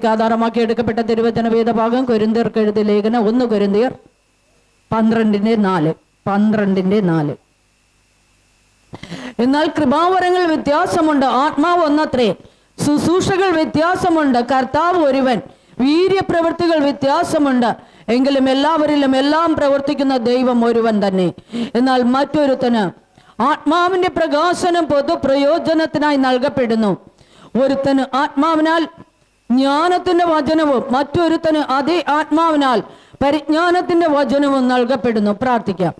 ചിന്തയ്ക്ക് ആധാരമാക്കി എടുക്കപ്പെട്ട തിരുവചന വേദഭാഗം കൊരിന്തിയർക്ക് എഴുതിയ ലേഖനം ഒന്ന് കൊരിന്തിയർ പന്ത്രണ്ടിന്റെ നാല് പന്ത്രണ്ടിന്റെ നാല്. എന്നാൽ കൃപാവരങ്ങൾ വ്യത്യാസമുണ്ട് ആത്മാവ് ഒന്നത്രേ. ശുശ്രൂഷകൾ വ്യത്യാസമുണ്ട് കർത്താവ് ഒരുവൻ. വീര്യപ്രവൃത്തികൾ വ്യത്യാസമുണ്ട് എങ്കിലും എല്ലാവരിലും എല്ലാം പ്രവർത്തിക്കുന്ന ദൈവം ഒരുവൻ തന്നെ. എന്നാൽ മറ്റൊരുത്തന് ആത്മാവിന്റെ പ്രകാശനം പൊതു പ്രയോജനത്തിനായി നൽകപ്പെടുന്നു. ഒരുത്തന് ആത്മാവിനാൽ ജ്ഞാനത്തിന്റെ വചനവും മറ്റൊരുത്തന് അതേ ആത്മാവിനാൽ പരിജ്ഞാനത്തിന്റെ വചനവും നൽകപ്പെടുന്നു. പ്രാർത്ഥിക്കാം.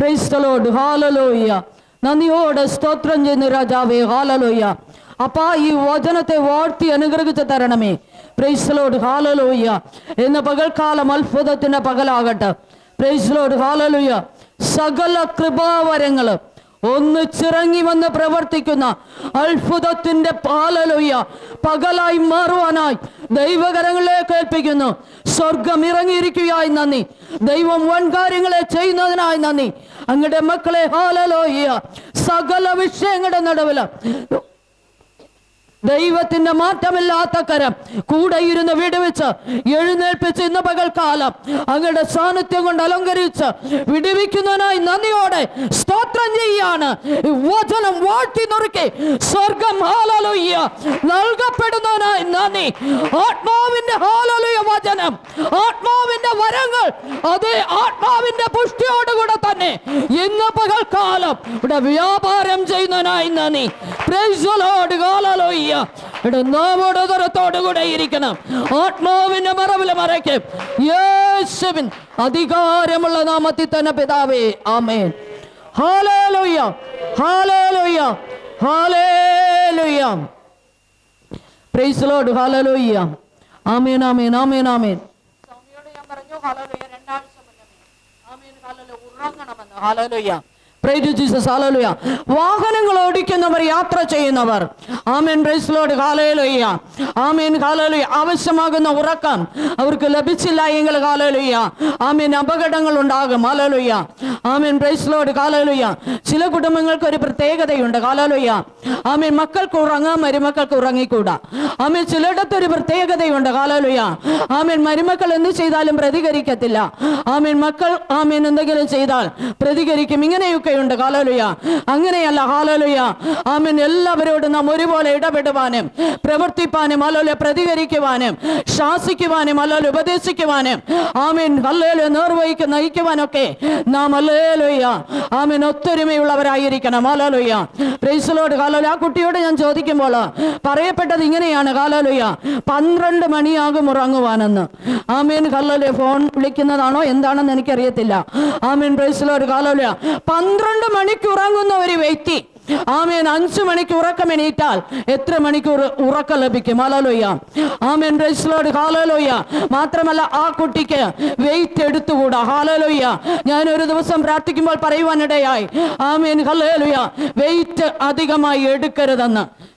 പ്രൈസ്തലോട് ഹാലലോയ്യ നന്ദിയോടെ സ്തോത്രം ചെയ്യുന്ന രാജാവേ ഹാലലോയ്യ അപ്പാ ഈ വചനത്തെ വാഴ്ത്തി അനുഗ്രഹിച്ചു തരണമേ. പ്രൈസ്ലോട് ഹാലലോയ്യ എന്ന പകൽക്കാലം അത്ഭുതത്തിന്റെ പകലാകട്ടെ. പ്രൈസ്ലോട് ഹാലലോയ്യ സകല കൃപാവരങ്ങളും ഒന്നിച്ചിറങ്ങി വന്ന് പ്രവർത്തിക്കുന്ന അത്ഭുതത്തിന്റെ പാലലൊയ്യ പകലായി മാറുവാനായി ദൈവകരങ്ങളിലേക്ക് കേൾപ്പിക്കുന്നു. സ്വർഗം ഇറങ്ങിയിരിക്കുകയായി നന്ദി. ദൈവം വൻകാര്യങ്ങളെ ചെയ്യുന്നതിനായി നന്ദി. അങ്ങടെ മക്കളെ ഹാലലോയ്യ സകല വിഷയങ്ങളുടെ നടുവിൽ ദൈവത്തിന്റെ മാറ്റമില്ലാത്ത കരം കൂടെ ഇരുന്ന് വിടുവിച്ച് എഴുന്നേൽപ്പിച്ച് ഇന്ന് പകൽക്കാലം അങ്ങയുടെ സാന്നിധ്യം കൊണ്ട് അലങ്കരിച്ച് വിടുവിക്കുന്നതിനായി നന്ദിയോടെ സ്തോത്രം ചെയ്യാണ്. വചനം വാഴ്ത്തി നുറുക്കി സ്വർഗം ഹാലലുയ്യ നൽകപ്പെടുന്നതിനായി നന്ദി. ആത്മാവിന്റെ ഹാലലുയ വചനം ആത്മാവിന്റെ വരങ്ങൾ അതേ ആത്മാവിന്റെ പുഷ്ടിയോടുകൂടെ തന്നെ. ഇന്ന് പകൽക്കാലം ഇവിടെ വ്യാപാരം ചെയ്യുന്നതിനായി നന്ദി പ്രൈസലോട് കാലലോയ്യ. ഇവിടെ നാമോട് ദൂരത്തോടുകൂടെ ഇരിക്കണം. ആത്മാവിന്റെ മറവിൽ മറയ്ക്കും. യേശുവിൻ അധികാരമുള്ള നാമത്തിൽ തന്നെ പിതാവേ ആമേൻ. Hallelujah hallelujah hallelujah praise lord hallelujah ആമേൻ ആമേൻ ആമേൻ ആമേൻ. പറഞ്ഞു ഹാലേലുയ്യ രണ്ടാഴ്ച ഉറങ്ങണമെന്ന്. ഹാലേലുയ്യ വാഹനങ്ങൾ ഓടിക്കുന്നവർ യാത്ര ചെയ്യുന്നവർ. ആമേൻ. പ്രൈസ് കാലയിലൊയ്യ ആമേൻ. കാലയിലൊയ്യ ആവശ്യമാകുന്ന ഉറക്കം അവർക്ക് ലഭിച്ചില്ല എങ്കിൽ കാലയിലൊയ്യ ആമേൻ. അപകടങ്ങൾ ഉണ്ടാകും. ഹാലേലുയ്യ ആമേൻ. പ്രൈസ് കാലയിലൊയ്യ ചില കുടുംബങ്ങൾക്ക് ഒരു പ്രത്യേകതയുണ്ട്. കാലയിലൊയ്യ ആമേൻ. മക്കൾക്ക് ഉറങ്ങാം മരുമക്കൾക്ക് ഉറങ്ങിക്കൂടാ. ആമേൻ. ചിലയിടത്ത് ഒരു പ്രത്യേകതയുണ്ട്. കാലയിലൊയ്യ ആമേൻ. മരുമക്കൾ എന്ത് ചെയ്താലും പ്രതികരിക്കത്തില്ല. ആമേൻ. മക്കൾ ആമേൻ എന്തെങ്കിലും ചെയ്താൽ പ്രതികരിക്കും. ഇങ്ങനെയൊക്കെയുണ്ട് ഹാലലുയ അങ്ങനെയല്ല ഹാലലുയ ആമേൻ. എല്ലാവരോടും നാം ഒരുപോലെ ഇടപെടുവാനും പ്രവർത്തിപ്പാനും അല്ലോലെ പ്രതികരിക്കുവാനും ശാസിക്കുവാനും അല്ലോലെ ഉപദേശിക്കുവാനും ആമേൻ. അല്ലേലു നിർവഹിക്ക് നയിക്കുവാനൊക്കെ നാം അല്ലേലുയ. ആമേൻ. ഒത്തൊരുമയുള്ളവരായിരിക്കണം ഹാലലുയ പ്രൈസലോട് ഹാലോല ആ കുട്ടിയോട് ഞാൻ ചോദിക്കുമ്പോൾ പറയപ്പെട്ടത് ഇങ്ങനെയാണ് ഹാലലുയ പന്ത്രണ്ട് മണിയാകും ഉറങ്ങുവാനെന്ന്. ആമീൻ. ഹല്ലലെ ഫോൺ വിളിക്കുന്നതാണോ എന്താണെന്ന് എനിക്കറിയത്തില്ല. ആമീൻ. പ്രൈസലോട് ഹാലലുയ പന്ത്രണ്ട് മണിക്ക് ഉറങ്ങുന്ന ഒരു വ്യക്തി. ആമേൻ അഞ്ചു മണിക്ക് ഉറക്കം എണീറ്റാൽ എത്ര മണിക്കൂർ ഉറക്കം ലഭിക്കും? ഹാലലോയ്യ ആമേൻ പ്രൈസലോട് ഹാലോലോയ്യ മാത്രമല്ല ആ കുട്ടിക്ക് വെയിറ്റ് എടുത്തുകൂടാ? ഹാലോലോയ്യ ഞാൻ ഒരു ദിവസം പ്രാർത്ഥിക്കുമ്പോൾ പറയുവാനിടയായി. Amen hallelujah. വെയിറ്റ് അധികമായി എടുക്കരുതെന്ന്.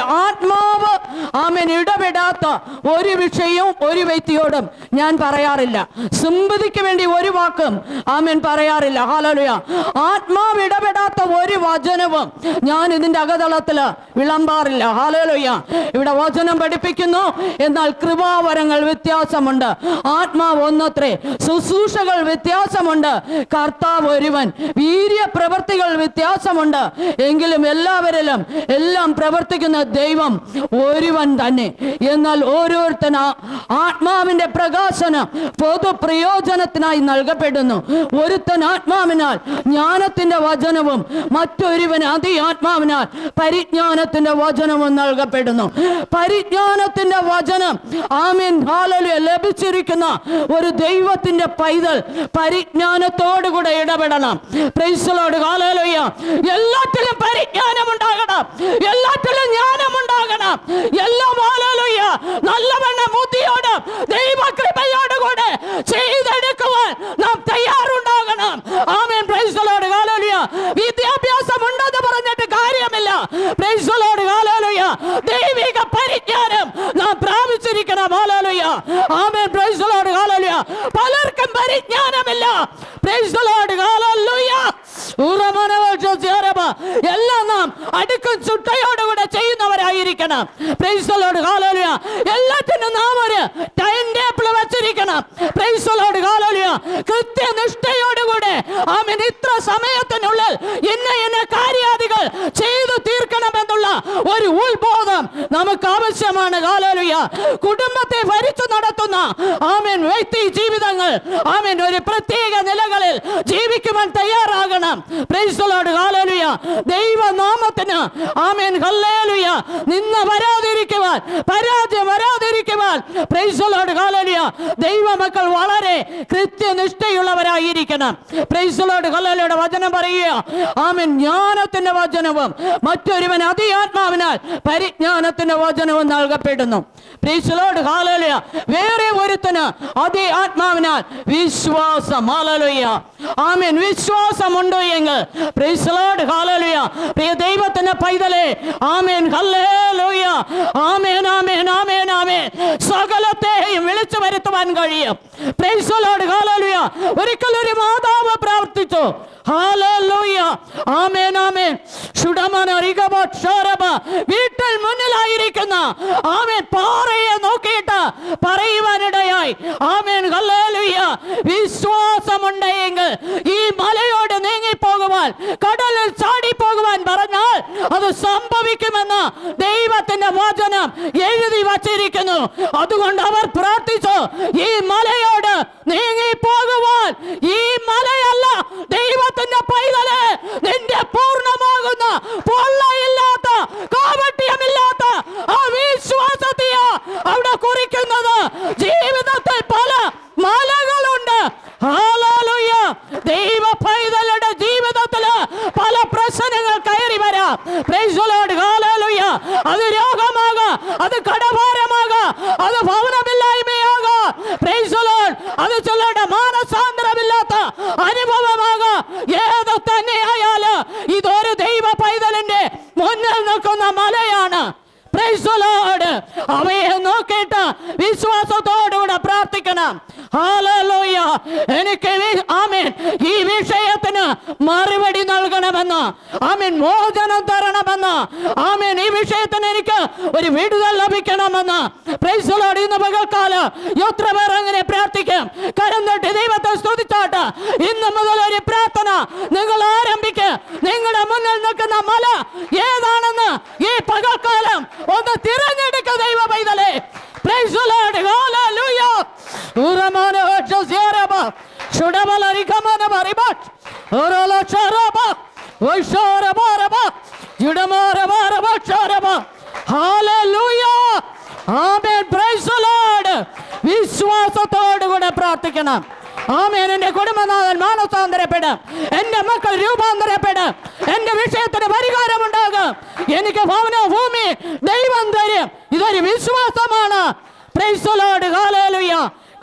ആത്മാവ് ആമേൻ ഇടപെടാത്ത ഒരു വിഷയവും ഒരു വ്യക്തിയോടും ഞാൻ പറയാറില്ല. സിമ്പതിക്ക് വേണ്ടി ഒരു വാക്കും ആമേൻ പറയാറില്ല. ഹാലോലുയ ആത്മാവ് ഇടപെടാത്ത ഒരു വചനവും ഞാൻ ഇതിന്റെ അകതളത്തിൽ വിളമ്പാറില്ല. ഹാലോലുയ ഇവിടെ വചനം പഠിപ്പിക്കുന്നു. എന്നാൽ കൃപാവരങ്ങൾ വ്യത്യാസമുണ്ട്. ആത്മാവ് ഒന്നത്രേ ശുശ്രൂഷകൾ വ്യത്യാസമുണ്ട്. കർത്താവ് ഒരുവൻ വീര്യ പ്രവൃത്തികൾ വ്യത്യാസമുണ്ട്. എങ്കിലും എല്ലാവരിലും എല്ലാം പ്രവർത്തിക്കുന്ന ദൈവം ഒരുവൻ തന്നെ. എന്നാൽ ഓരോരുത്തന ആത്മാവിന്റെ പ്രകാശനം പൊതു പ്രയോജനത്തിനായി നൽകപ്പെടുന്നു. ഒരുത്തൻ ആത്മാവിനാൽ ജ്ഞാനത്തിന്റെ വചനവും മറ്റൊരുവൻ അതി ആത്മാവിനാൽ പരിജ്ഞാനത്തിന്റെ വചനവും നൽകപ്പെടുന്നു. പരിജ്ഞാനത്തിന്റെ വചനം ആമീൻ ഹാലലു ലഭിച്ചിരിക്കുന്ന ഒരു ദൈവത്തിന്റെ പൈതൽ പരിജ്ഞാനത്തോടുകൂടെ ഇടപെടണം. എല്ലാറ്റിലും പരിജ്ഞാനം ഉണ്ടാകണം എല്ലാത്തിലും ജ്ഞാനം ഉണ്ടാകണം എല്ലാം ഹാലലുയ നല്ലവണ്ണം ബുദ്ധിയോട് ദൈവകൃപയോടുകൂടെ ചെയ്തെടുക്കുവാൻ നാം തയ്യാറുണ്ടാകണം. ആമേൻ. പ്രൈസലോട് കാലോലിയ വിദ്യാഭ്യാസം ഉണ്ടെന്ന് പറഞ്ഞിട്ട് കാര്യമില്ല. പ്രൈസലോട് ഹാലലുയ ദൈവിക പരിജ്ഞാനം നാം പ്രാപിച്ചിരിക്കണം. ഹാലലുയ പലർക്കും പരിജ്ഞാനമില്ല. പ്രൈസലോട് എല്ലാം നാം അടുക്കും ചുട്ടയോടുകൂടെ ചെയ്യുന്നവരായിരിക്കണം. Lord. Hallelujah. എല്ലാത്തിനും നാം ഒരു ടൈം ടേബിൾ വെച്ചിരിക്കണം. Lord. Hallelujah. കൃത്യനിഷ്ഠയോടുകൂടെ ആമേൻ. ഇത്ര സമയത്തിനുള്ളിൽ ഇന്ന ഇന്ന കാര്യാദികൾ ചെയ്തു തീർക്കണമെന്നുള്ള ഒരു ഉത്ബോധം നമുക്ക് ആവശ്യമാണ്. കാലോലിയ കുടുംബത്തെ ഭരിച്ചു നടത്തുന്ന ആമേൻ വ്യക്തി ജീവിതങ്ങൾ ആമേൻ. ഒരു പ്രത്യേക നിലകളിൽ ജീവിക്കുവാൻ തയ്യാറാകണം. കാലോലുയ ദൈവനാമത്തിന് ആമേൻ. ഹല്ലേലുയ നിന്ന് വരാതിരിക്കുവാൻ പരാജയം വരാതിരിക്കുവാൻ. പ്രൈസലോട് കാലോലുയ ദൈവമക്കൾ വളരെ കൃത്യനിഷ്ഠയുള്ളവരായിരിക്കണം. പ്രൈസലോട് കല്ലലയുടെ വചനം പറയുക. ആമൻ. ജ്ഞാനത്തിന്റെ വചനവും മറ്റൊരുവൻ അതിയാത്മാവിനാൽ പരിജ്ഞാനത്തിന്റെ വചനവും നൽകപ്പെടുന്നു. പ്രൈസലോട് ഹാലലുയ വേറെ ഒരുത്തന് അതി ആത്മാവിനാൽ വിശ്വാസം. ഹാലലുയ ആമൻ. വിശ്വാസമുണ്ടോ എങ്കിൽ പ്രൈസലോട് ഹാലലുയ പ്രിയ ദൈവത്തിന്റെ പൈതലേ. ആമേൻ. ഹല്ലേലൂയ. ആമേൻ ആമേൻ ആമേൻ ആമേൻ. സകലത്തെയും വിളിച്ചു വരുത്തുവാൻ കഴിയും. ഹാലലുയ ഒരിക്കൽ ഒരു മാതാവ് പ്രാർത്ഥിച്ചു. വീട്ടിൽ മുന്നിലായിരിക്കുന്ന ആമേൻ പാറയെ നോക്കിയിട്ട് പറയുവാനിടയായി. ആമേൻ വിശ്വാസമുണ്ടെങ്കിൽ ഈ മലയോട് നീങ്ങിപ്പോകുവാൻ കടലിൽ ചാടി പോകുവാൻ പറഞ്ഞാൽ അത് സംഭവിക്കുമെന്ന് ദൈവത്തിന്റെ വചനം എഴുതി വച്ചിരിക്കുന്നു. അതുകൊണ്ട് അവർ പ്രാർത്ഥിച്ചു ഈ മലയോട് നീങ്ങി പോകുവാൻ ഈ മലയല്ല ദൈവത്തിന്റെ മുന്നിൽ നിൽക്കുന്ന മലയാണ്. അവയെ നോക്കിയിട്ട് വിശ്വാസത്തോടുകൂടെ പ്രാർത്ഥിക്കണം. ഹാലലോയ എനിക്ക് ആമേൻ. ഈ വിഷയത്തിന് മറുപടി നൽകണമെന്ന്. ആമീൻ. മോചനം തരണമെന്ന്. ആമീൻ. ഈ വിഷയത്തിന് എനിക്ക് ഒരു വിടുതൽ ലഭിക്കണമെന്ന്. പ്രൈസലോട്. ഇന്ന് പകൽക്കാലം എത്ര പേർ അങ്ങനെ പ്രാർത്ഥിക്കും? കരം തട്ടി ദൈവത്തെ സ്തുതിച്ചാട്ട് ഇന്ന് മുതൽ ഒരു പ്രാർത്ഥന നിങ്ങൾ ആരംഭിക്കുക നിങ്ങളുടെ മുന്നിൽ നിൽക്കുന്ന മല ഏതാണെന്ന് ഈ പകൽക്കാലം ഒന്ന് തിരഞ്ഞെടുക്ക ദൈവ പൈതലേ. വിശ്വാസത്തോടുകൂടെ പ്രാർത്ഥിക്കണം. ആമേൻ എന്റെ കുടുംബനാഥൻ മാനസാന്തരപ്പെടും. എന്റെ മക്കൾ രൂപാന്തരപ്പെടും. എന്റെ വിഷയത്തിന് പരിഹാരമുണ്ടാകും എനിക്ക് ഭവനോ ഭൂമി ദൈവം തരും. ഇതൊരു വിശ്വാസമാണ്.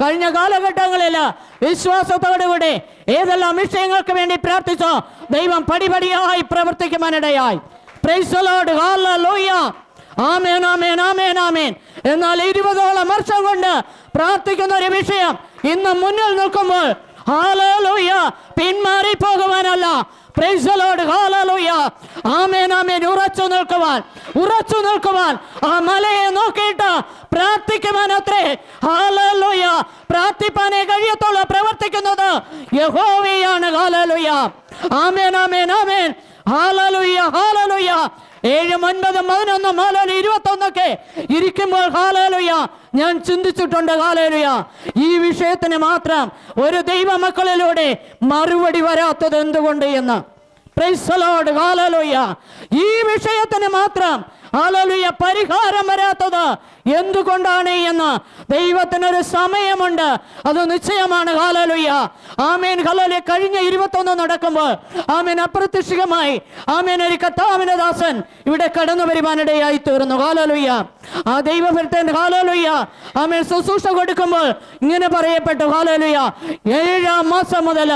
കഴിഞ്ഞ കാലഘട്ടങ്ങളിൽ വിശ്വാസത്തോടുകൂടി ഏതെല്ലാം വിഷയങ്ങൾക്ക് വേണ്ടി പ്രാർത്ഥിച്ചോ ദൈവം പടിപടിയായി പ്രവർത്തിക്കുവാനിടയായി. ആമേൻ ആമേൻ ആമേൻ ആമേൻ. എന്നാൽ ഇരുപതോളം വർഷം കൊണ്ട് പ്രാർത്ഥിക്കുന്ന ഒരു വിഷയം ഇന്ന് മുന്നിൽ നിൽക്കുമ്പോൾ പിന്മാറി പോകുവാനല്ല Lord. Hallelujah. ആമേൻ ആമേൻ. ഉറച്ചു നിൽക്കുവാൻ ഉറച്ചു നിൽക്കുവാൻ ആ മലയെ നോക്കിയിട്ട് പ്രാർത്ഥിക്കുവാൻ അത്രേ. ഹാലൂയ പ്രാർത്ഥിപ്പാനേ കഴിയത്തുള്ളൂ പ്രവർത്തിക്കുന്നത് യഹോവയാണ്. ഹാലൂയ ആമേൻ ആമേൻ ആമേൻ. ഹാലൂയ ഹാലൂയ ഏഴും ഒൻപതും പതിനൊന്നും ഹാലേലു ഇരുപത്തൊന്നൊക്കെ ഇരിക്കുമ്പോൾ ഹാലേലുയ ഞാൻ ചിന്തിച്ചിട്ടുണ്ട് ഹാലേലുയ ഈ വിഷയത്തിന് മാത്രം ഒരു ദൈവ മക്കളിലൂടെ മറുപടി വരാത്തത് എന്തുകൊണ്ട് എന്ന്. ഈ വിഷയത്തിന് മാത്രം ഹാലലുയ പരിഹാരം വരാത്തത് എന്തുകൊണ്ടാണ് എന്ന് ദൈവത്തിനൊരു സമയമുണ്ട്. അത് നിശ്ചയമാണ്. ഹാലലുയ ആമേൻ. ഹലലുയ കഴിഞ്ഞ ഇരുപത്തൊന്ന് നടക്കുമ്പോൾ ആമേൻ അപ്രത്യക്ഷികമായി ആമേൻ ഒരു കത്താമിന്റെ ദാസൻ ഇവിടെ കടന്നു വരുവാനിടയായി തീർന്നു. ഹാലലുയ്യ ആ ദൈവഭക്തൻ ഹാലലുയ്യ ആമേൻ ശുശ്രൂഷ കൊടുക്കുമ്പോൾ ഇങ്ങനെ പറയപ്പെട്ടു. ഹാലലുയ ഏഴാം മാസം മുതൽ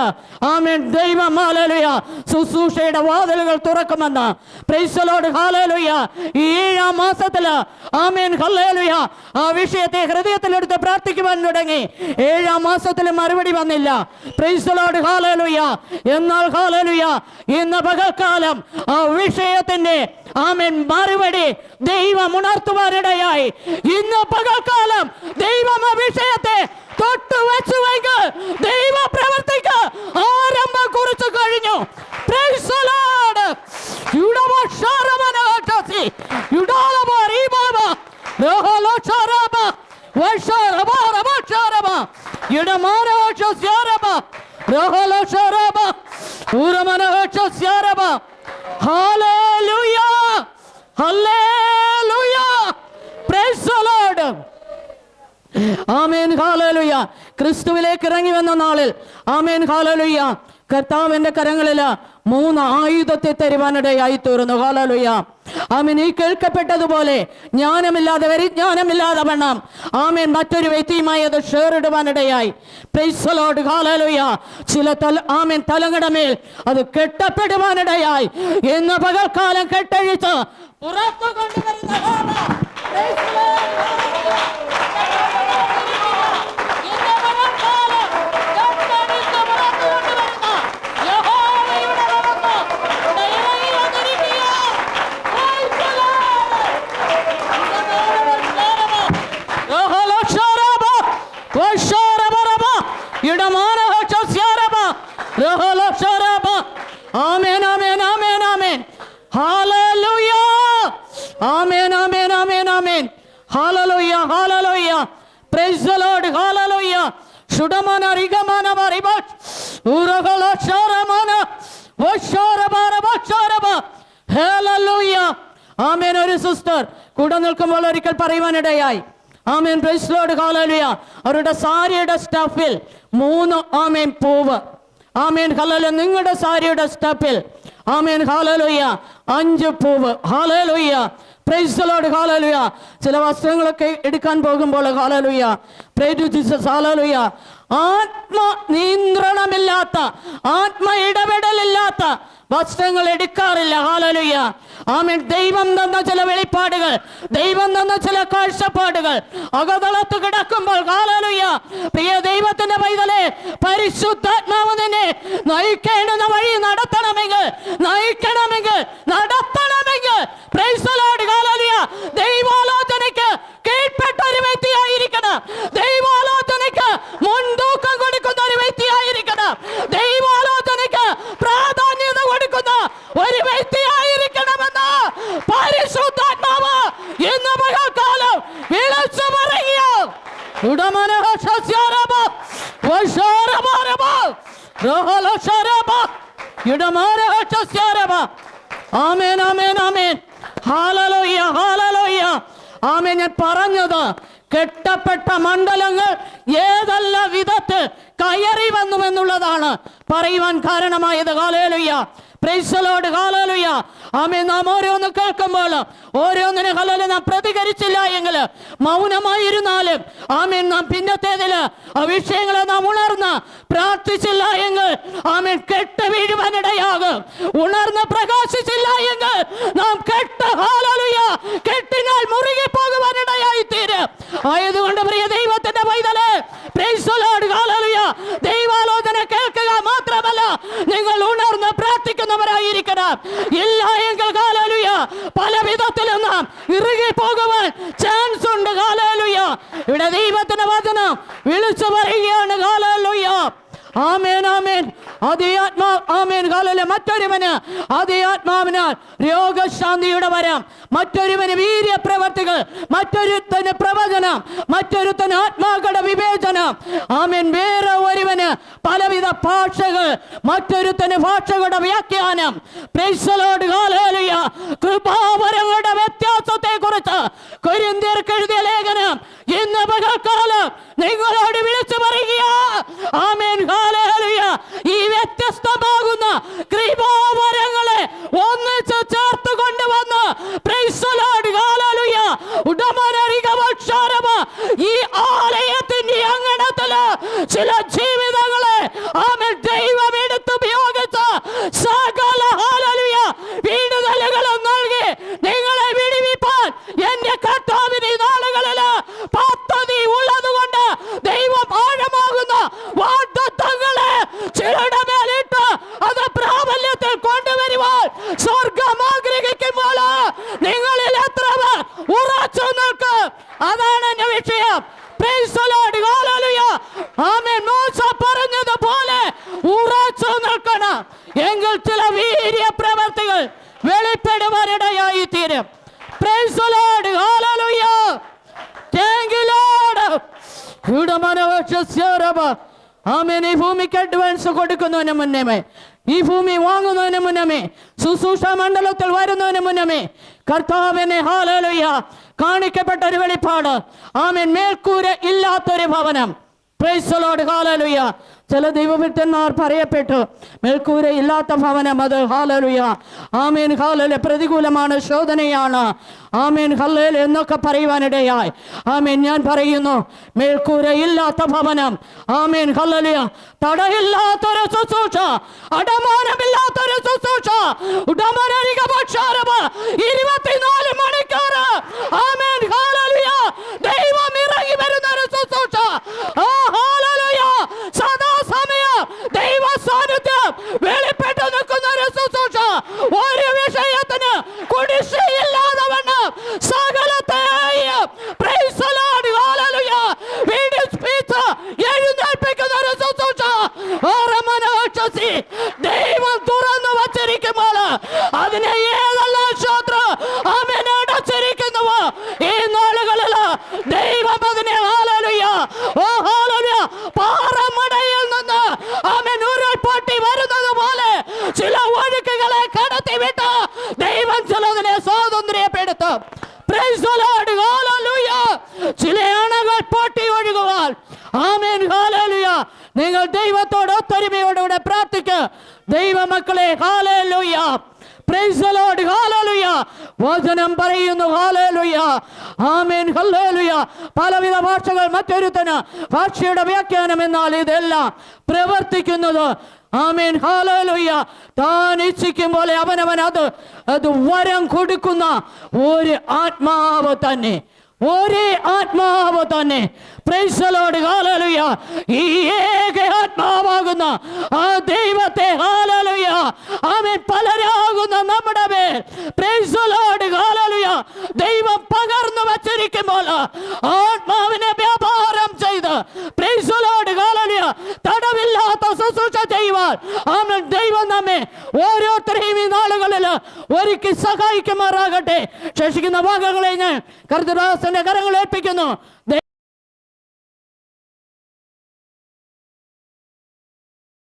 ആമേൻ ദൈവം ഹാലലുയ ശുശ്രൂഷയുടെ വാതിലുകൾ തുറക്കുമെന്ന്. പ്രൈസലോട് ഹാലലുയ്യ ഈ ഏഴാം മാസത്തിൽ. ആമേൻ ഹല്ലേലൂയ. ആ വിഷയത്തെ ഹൃദയത്തിൽ ഹൃദയത്തിലെടുത്ത് പ്രാർത്ഥിക്കുവാൻ തുടങ്ങി. ഏഴാം മാസത്തിൽ മറുപടി വന്നില്ല. പ്രൈസ്തലോട് ഹാലേലുയ എന്നാൽ ഹല്ലേലൂയ ഇന്ന് പകൽക്കാലം ആ വിഷയത്തിന്റെ ആമേൻ മറുപടി ദൈവം ഉണർത്തുവാനിടയായി. ഇന്ന് പകൽക്കാലം ദൈവം ആ വിഷയത്തെ തൊട്ടു വെച്ചുവെങ്കിൽ ക്രിസ്തുവിലേക്ക് ഇറങ്ങി വന്ന നാളിൽ. ആമേൻ ഹാലലുയ്യ കർത്താവിന്റെ കരങ്ങളിൽ മൂന്ന് ആയുധത്തെ തരുവാനിടയായി തീർന്നു. ഹാലലുയ്യ ആമേൻ ഈ കേൾക്കപ്പെട്ടതുപോലെ ജ്ഞാനമില്ലാതെ വരി ജ്ഞാനമില്ലാതെ വണ്ണം. ആമേൻ മറ്റൊരു വ്യക്തിയുമായി അത് ഷെയർ ചില തല ആമേൻ തലങ്ങടമേൽ അത് കെട്ടപ്പെടുവാനിടയായി. ഇന്ന് പകൽക്കാലം കെട്ടഴിച്ച് പുറത്തു കൊണ്ടുവരുന്ന ഹാല. Praise the Lord. ആമേൻ ആമേൻ ആമേൻ ആമേൻ ഹാലലൂയ ആമേൻ ആമേൻ ആമേൻ ആമേൻ hallelujah hallelujah praise the Lord hallelujah ശുഡമന റിഗമന ബറിബസ് ഉരഗല ശരമന ഹാലലൂയ ആമേൻ ഒരു സിസ്റ്റർ. കൂടെ നിൽക്കുമ്പോൾ ഒരിക്കൽ പറയുവാനിടയായി. ആമേൻ പ്രൈസ് ലോർഡ് ഹാലലൂയ അവരുടെ സാരിയുടെ സ്റ്റഫിൽ മൂന്ന് ആമേൻ പൂവ്. ആമേൻ ഹലല നിങ്ങളുടെ സാരിയുടെ സ്റ്റഫിൽ ആമേൻ ഹാലലുയ്യ അഞ്ച് പൂവ്. ഹാലലുയ്യ പ്രൈസലോട് ഹാലലുയ ചില വസ്ത്രങ്ങളൊക്കെ എടുക്കാൻ പോകുമ്പോൾ ഹാലലുയ ടു ജീസസ് ഹാലലുയ ആത്മ നിയന്ത്രണമില്ലാത്ത ആത്മ ഇടപെടലില്ലാത്ത വസ്ത്രങ്ങൾ എടുക്കാറില്ല. ഹാലലുയ്യ ആമേൻ. ദൈവം തന്ന ചില വെളിപ്പാടുകൾ ദൈവം തന്ന ചില കാഴ്ചപ്പാടുകൾ അകതളത്ത് കിടക്കുമ്പോൾ ഹാലലുയ്യ പ്രിയ ദൈവത്തിന്റെ പൈതലെ പരിശുദ്ധാത്മാവ് നിന്നെ നയിക്കേണ്ടുന്ന വഴി നടത്തണമെങ്കിൽ നയിക്കണമെങ്കിൽ നടത്തണമെങ്കിൽ. Praise the Lord. Hallelujah. ദൈവാലോചനയ്ക്ക് കീഴ്പ്പെട്ട ഒരു വ്യക്തിയായിരിക്കണം ദൈവാലോചനയ്ക്ക് മുൻതൂക്കം കൊടുക്കുന്ന ഒരു വ്യക്തിയായിരിക്കണം ദൈവാലോചനയ്ക്ക് പ്രാധാന്യത കൊടുക്കുന്ന ഒരു വ്യക്തിയായിരിക്കണമെന്ന് പരിശുദ്ധാത്മാവ് ഇന്ന് പകൽക്കാലം വിളിച്ചു പറയുക ഉടമനഹസ്യാരമ വശാരമാരമ റഹലശരമ ഇടമാരഹസ്യാരമ ആമേൻ ആമേൻ ആമേൻ. ആമേൻ ഞാൻ പറഞ്ഞത് കെട്ടപ്പെട്ട മണ്ഡലങ്ങൾ ഏതല്ല വിധത്തിൽ കയറി വന്നു എന്നുള്ളതാണ് പറയുവാൻ കാരണമായത്. ഹാലേലുയ്യ പ്രൈസലോട് ഹാലലുയ ആമേ നാം ഓരോന്ന് കേൾക്കുമ്പോൾ ഓരോന്നിനെ കലല നാം പ്രതികരിച്ചില്ല എങ്കിൽ മൗനമായിരുന്നാലും ആമേൻ നാം പിന്നത്തേതിൽ വിഷയങ്ങളെ നാം ഉണർന്ന് പ്രാർത്ഥിച്ചില്ല എങ്കിൽ ആമേൻ കെട്ട് വീഴുവാനിടയാകും. ഉണർന്ന് പ്രകാശിച്ചില്ല എങ്കിൽ നാം കെട്ട് ഹാലലുയ തീരും ആയതുകൊണ്ട് പ്രിയ ദൈവത്തിന്റെ പൈതൽ പ്രൈസലോട് ഹാലലുയ ദൈവാലോചന കേൾക്കുക മാത്രമല്ല നിങ്ങൾ ഉണർന്ന് പ്രാർത്ഥിക്കുന്നവരായിരിക്കണം ഇല്ല എങ്കിൽ കാലാലുയ പല വിധത്തിലും നാം ഇറുകി പോകുവാൻ ചാൻസ് ഉണ്ട് കാലാലുയ ഇവിടെ ദൈവത്തിന്റെ വചനം വിളിച്ചു പറയുകയാണ് കാലാലുയ ആമേൻ ആമേൻ അതേ ആത്മാ ആമേൻ കാലല്ലേ മറ്റൊരുവന് അതേ ആത്മാവിനാൽ രോഗശാന്തിയുടെ വരം മറ്റൊരുവന് വീര്യപ്രവർത്തികൾ മറ്റൊരുത്തന് പ്രവചനം മറ്റൊരുത്തന് ആത്മാക്കളുടെ വിവേചനം. ആമൻ. വേറെ ഒരുവന് പലവിധ ഭാഷകൾ മറ്റൊരുത്തന് ഭാഷകളുടെ വ്യാഖ്യാനം. കൃപാവരങ്ങളുടെ വ്യത്യാസത്തെ കുറിച്ച് കൊരിന്തിയർക്ക് എഴുതിയ ലേഖനം ഇന്ന് പകൽക്കാലം നിങ്ങളോട് വിളിച്ചു പറയുക ആമേൻ. ഈ വ്യത്യസ്തമാകുന്ന കൃപാവരങ്ങളെ ഒന്നിച്ച് ചേർത്ത് കൊണ്ടുവന്ന്. ഈ ആലയത്തിന്റെ അങ്കണത്തിൽ ചില ആമേൻ. മോശ പറഞ്ഞതുപോലെ ഉറച്ചു നിൽക്കണം. എങ്കിൽ ചില വീര്യ പ്രവർത്തികൾ വെളിപ്പെടുവാനിടയായി തീരും. ആമേൻ ഈ ഭൂമിക്ക് അഡ്വാൻസ് കൊടുക്കുന്നതിന് മുന്നമേ. ഈ ഭൂമി വാങ്ങുന്നതിന് മുന്നമേ. ശുശ്രൂഷ മണ്ഡലത്തിൽ വരുന്നതിന് മുന്നമേ. കർത്താവിനെ ഹാലലുയ കാണിക്കപ്പെട്ട ഒരു വെളിപ്പാട്. ആമേൻ മേൽക്കൂര ഇല്ലാത്തൊരു ഭവനം. പ്രൈസലോട് ഹാലലുയ ചില ദൈവഭക്തന്മാർ പറയപ്പെട്ടു മേൽക്കൂര ഇല്ലാത്ത ഭവനം അത് ഹാലലുയ ആമേൻ ഹാലല് പ്രതികൂലമാണ് ശോധനയാണ്. ആമേൻ ഹല്ലേൽ എന്നൊക്കെ പറയുവാനിടയായി. ആമേൻ ഞാൻ പറയുന്നു മേൽക്കൂര ഇല്ലാത്ത ഭവനം ആമേൻ ഹല്ലലിയ തടയില്ലാത്തൊരു ശുശ്രൂഷ അടമാനമില്ലാത്തൊരു ശുശ്രൂഷ ഉടമരരിക പക്ഷാരമ ഇരുപത്തിനാല് മണിക്കൂർ ആമേൻ ഹാലലിയ വരുന്ന ഒരു ആ ഹല്ലേലൂയ. സദാ സമയം ദൈവ സാന്നിധ്യം വെളിപ്പെട്ടു നിൽക്കുന്ന ഒരു ശുശ്രൂഷ ഒരു വിഷയത്തിന് കുടിശ്ശിയില്ലാതെ വണ്ണം സകലത്തെയും praise the Lord, hallelujah. വീണ്ടും സ്പീച്ച് എഴുന്നേൽപ്പിക്കുന്ന ഒരു ശുശ്രൂഷ ആരമനോക്ഷസി ദൈവം തുറന്നു വച്ചിരിക്കുമ്പോൾ അതിനെ ഏതെല്ലാം ശത്രു അവൻ അടച്ചിരിക്കുന്നുവോ ഈ നാളുകളിൽ ദൈവം അതിനെ ഹാലലുയ ഓ ഹാലലുയ പാറമടയിൽ നിന്ന് അവൻ ഉരുൾപൊട്ടി വരുന്നത് പോലെ ചില ഒഴുക്കുകളെ കടത്തി വിട്ട് ദൈവം ചിലതിനെ സ്വാതന്ത്ര്യപ്പെടുത്തും Praise the Lord. Hallelujah. ചില അണകൾ പൊട്ടി ഒഴുകുവാൻ ആമേൻ ഹാലലുയ നിങ്ങൾ ദൈവത്തോട് ഒത്തൊരുമയോടുകൂടെ പ്രാർത്ഥിക്കുക ദൈവമക്കളെ ഹാലലുയ Lord. Hallelujah. വചനം പറയുന്നു ഹാലേലുയ ആമേൻ ഹല്ലേലൂയ. പലവിധ ഭാഷകൾ മറ്റൊരുത്തന് ഭാഷയുടെ വ്യാഖ്യാനം എന്നാൽ ഇതെല്ലാം പ്രവർത്തിക്കുന്നത്. ആമേൻ ഹാലേലുയ താൻ ഇച്ഛിക്കും പോലെ അവനവൻ അത് അത് വരം കൊടുക്കുന്ന ഒരു ആത്മാവ് തന്നെ. ഒരേ ആത്മാവ് തന്നെ. പ്രൈസലോട് ഹാലലുയ ഈ ഏക ആത്മാവാകുന്ന ആ ദൈവത്തെ ഹാലലുയ അവൻ പലരാകുന്ന നമ്മുടെ മേൽ. പ്രൈസലോട് ഹാലലുയ ദൈവം പകർന്നു വച്ചിരിക്കുമ്പോൾ ആത്മാവിനെ വ്യാപാരം ചെയ്ത് പ്രൈസലോട് ഹാലലുയ തടവില്ലാത്ത ശുശ്രൂഷ ചെയ്യുവാൻ അവൻ ദൈവം നമ്മെ ഓരോരുത്തരെയും ഒരുക്കി സഹായിക്കുമാറാകട്ടെ. ശേഷിക്കുന്ന ഭാഗങ്ങളെ ഞാൻ കർത്തദാസന്റെ കരങ്ങൾ ഏൽപ്പിക്കുന്നു.